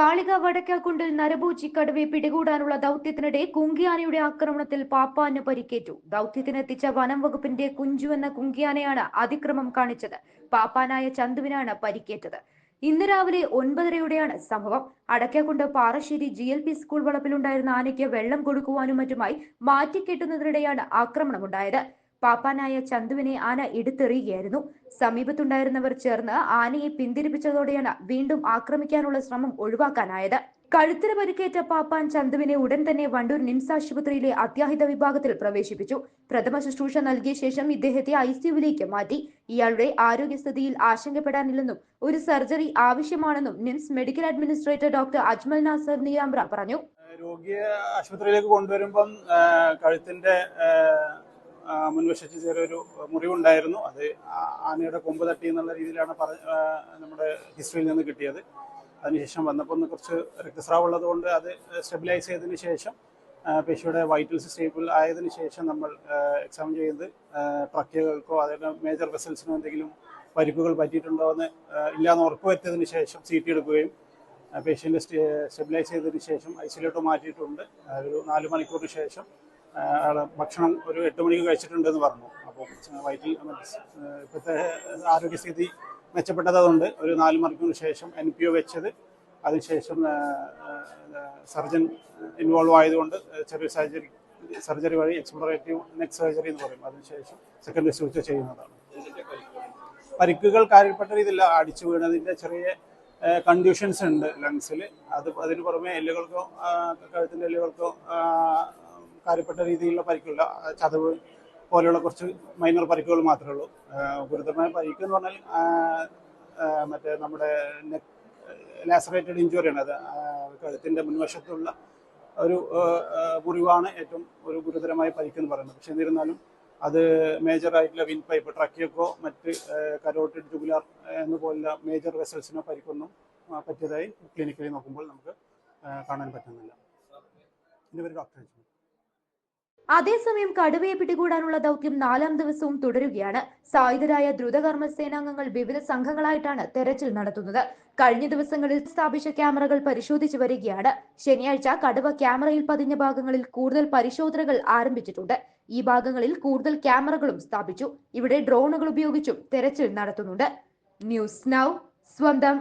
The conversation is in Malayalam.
നാളിക വടക്കാക്കുണ്ടിൽ നരഭൂച്ചി കടുവയെ പിടികൂടാനുള്ള ദൗത്യത്തിനിടെ കുങ്കിയാനയുടെ ആക്രമണത്തിൽ പാപ്പാന് പരിക്കേറ്റു. ദൗത്യത്തിനെത്തിച്ച വനം വകുപ്പിന്റെ കുഞ്ചു എന്ന കുങ്കിയാനയാണ് അതിക്രമം കാണിച്ചത്. പാപ്പാനായ ചന്തുവിനാണ് പരിക്കേറ്റത്. ഇന്ന് രാവിലെ ഒൻപതരയോടെയാണ് സംഭവം. Adakkakundu Parassery G L P school വളപ്പിലുണ്ടായിരുന്ന ആനയ്ക്ക് വെള്ളം കൊടുക്കുവാനും മറ്റുമായി മാറ്റിക്കെട്ടുന്നതിനിടെയാണ് ആക്രമണമുണ്ടായത്. പാപ്പാനായ ചന്തുവിനെ ആന എടുത്തെറിയുകയായിരുന്നു. സമീപത്തുണ്ടായിരുന്നവർ ചേർന്ന് ആനയെ പിന്തിരിപ്പിച്ചതോടെയാണ് വീണ്ടും ആക്രമിക്കാനുള്ള ശ്രമം ഒഴിവാക്കാനായത്. കഴുത്തിന് പരിക്കേറ്റ പാപ്പാൻ ചന്തുവിനെ ഉടൻ തന്നെ വണ്ടൂർ നിംസ് ആശുപത്രിയിലെ അത്യാഹിത വിഭാഗത്തിൽ പ്രവേശിപ്പിച്ചു. പ്രഥമ ശുശ്രൂഷ നൽകിയ ശേഷം ഇദ്ദേഹത്തെ ഐസിയുവിലേക്ക് മാറ്റി. ഇയാളുടെ ആരോഗ്യസ്ഥിതിയിൽ ആശങ്കപ്പെടാനില്ലെന്നും ഒരു സർജറി ആവശ്യമാണെന്നും NIMS medical administrator doctor Ajmal Nasar നീരാമ്ര പറഞ്ഞു. രോഗിയെ ആശുപത്രിയിലേക്ക് കൊണ്ടുവരുമ്പം കഴുത്തിന്റെ മുൻവശത്ത് ചെറിയൊരു മുറിവുണ്ടായിരുന്നു. അത് ആനയുടെ കൊമ്പ് തട്ടി എന്നുള്ള രീതിയിലാണ് പറ നമ്മുടെ ഹിസ്റ്ററിയിൽ നിന്ന് കിട്ടിയത്. അതിനുശേഷം വന്നപ്പോൾ ഒന്ന് കുറച്ച് രക്തസ്രാവം ഉള്ളതുകൊണ്ട് അത് സ്റ്റെബിലൈസ് ചെയ്തതിന് ശേഷം പേശിയുടെ വൈറ്റൽസ് സ്റ്റേബിൾ ആയതിനു ശേഷം നമ്മൾ എക്സാമിൻ ചെയ്ത് ട്രക്കുകൾക്കോ അതായത് മേജർ വെസൽസിനോ എന്തെങ്കിലും പരിക്കുകൾ പറ്റിയിട്ടുണ്ടോ എന്ന് ഇല്ലാന്ന് ഉറപ്പുവരുത്തിയതിന് ശേഷം സി ടി എടുക്കുകയും പേഷ്യന്റ് സ്റ്റെബിലൈസ് ചെയ്തതിനു ശേഷം ഐസൊലേറ്റോ മാറ്റിയിട്ടുണ്ട്. ഒരു നാല് മണിക്കൂറിന് ശേഷം ഭക്ഷണം ഒരു എട്ട് മണിക്ക് കഴിച്ചിട്ടുണ്ടെന്ന് പറഞ്ഞു. അപ്പോൾ വയറ്റിൽ ഇപ്പോഴത്തെ ആരോഗ്യസ്ഥിതി മെച്ചപ്പെട്ടതുകൊണ്ട് ഒരു നാല് മണിക്കൂർ ശേഷം എൻ പി ഒ വെച്ചത്. അതിനുശേഷം സർജൻ ഇൻവോൾവ് ആയതുകൊണ്ട് ചെറിയ സർജറി സർജറി വഴി എക്സ്പ്ലോറേറ്റീവ് നെക്ക് സർജറി എന്ന് പറയും. അതിനുശേഷം സെക്കൻഡറി സ്വിച്ച് ചെയ്യുന്നതാണ്. പരിക്കുകൾ കാര്യപ്പെട്ട രീതിയിൽ അടിച്ചു വീണതിന്റെ ചെറിയ കണ്ടീഷൻസ് ഉണ്ട് ലങ്സിൽ അത് അതിന് പുറമെ എല്ലുകൾക്കോ കഴുത്തിന്റെ എല്ലുകൾക്കോ കാര്യപ്പെട്ട രീതിയിലുള്ള പരിക്കില്ല ചതവ് പോലെയുള്ള കുറച്ച് മൈനർ പരിക്കുകൾ മാത്രമേ ഉള്ളൂ. ഗുരുതരമായ പരിക്ക് എന്ന് പറഞ്ഞാൽ മറ്റേ നമ്മുടെ നെക്ക് ലാസറേറ്റഡ് ഇഞ്ചുറിയാണ് അത്. കഴുത്തിന്റെ മുൻവശത്തുള്ള ഒരു മുറിവാണ് ഏറ്റവും ഒരു ഗുരുതരമായ പരിക്ക് എന്ന് പറയുന്നത്. പക്ഷെ എന്നിരുന്നാലും അത് മേജർ ആയിട്ടുള്ള വിൻ പൈപ്പ് ട്രക്കിയൊക്കെ മറ്റ് കരോട്ടിഡ് ജുഗുലാർ എന്ന പോലുള്ള മേജർ വെസൽസിനോ പരിക്കൊന്നും പറ്റിയതായി ക്ലിനിക്കലി നോക്കുമ്പോൾ നമുക്ക് കാണാൻ പറ്റുന്നില്ല. എന്റെ പേര് ഡോക്ടർ അതേസമയം കടുവയെ പിടികൂടാനുള്ള ദൗത്യം നാലാം ദിവസവും തുടരുകയാണ്. സായുധരായ ദ്രുതകർമ്മ സേനാംഗങ്ങൾ വിവിധ സംഘങ്ങളായിട്ടാണ് തെരച്ചിൽ നടത്തുന്നത്. കഴിഞ്ഞ ദിവസങ്ങളിൽ സ്ഥാപിച്ച ക്യാമറകൾ പരിശോധിച്ചു വരികയാണ്. ശനിയാഴ്ച കടുവ ക്യാമറയിൽ പതിഞ്ഞ ഭാഗങ്ങളിൽ കൂടുതൽ പരിശോധനകൾ ആരംഭിച്ചിട്ടുണ്ട്. ഈ ഭാഗങ്ങളിൽ കൂടുതൽ ക്യാമറകളും സ്ഥാപിച്ചു. ഇവിടെ ഡ്രോണുകൾ ഉപയോഗിച്ചും തെരച്ചിൽ നടത്തുന്നുണ്ട്. ന്യൂസ് നൗ സ്വന്തം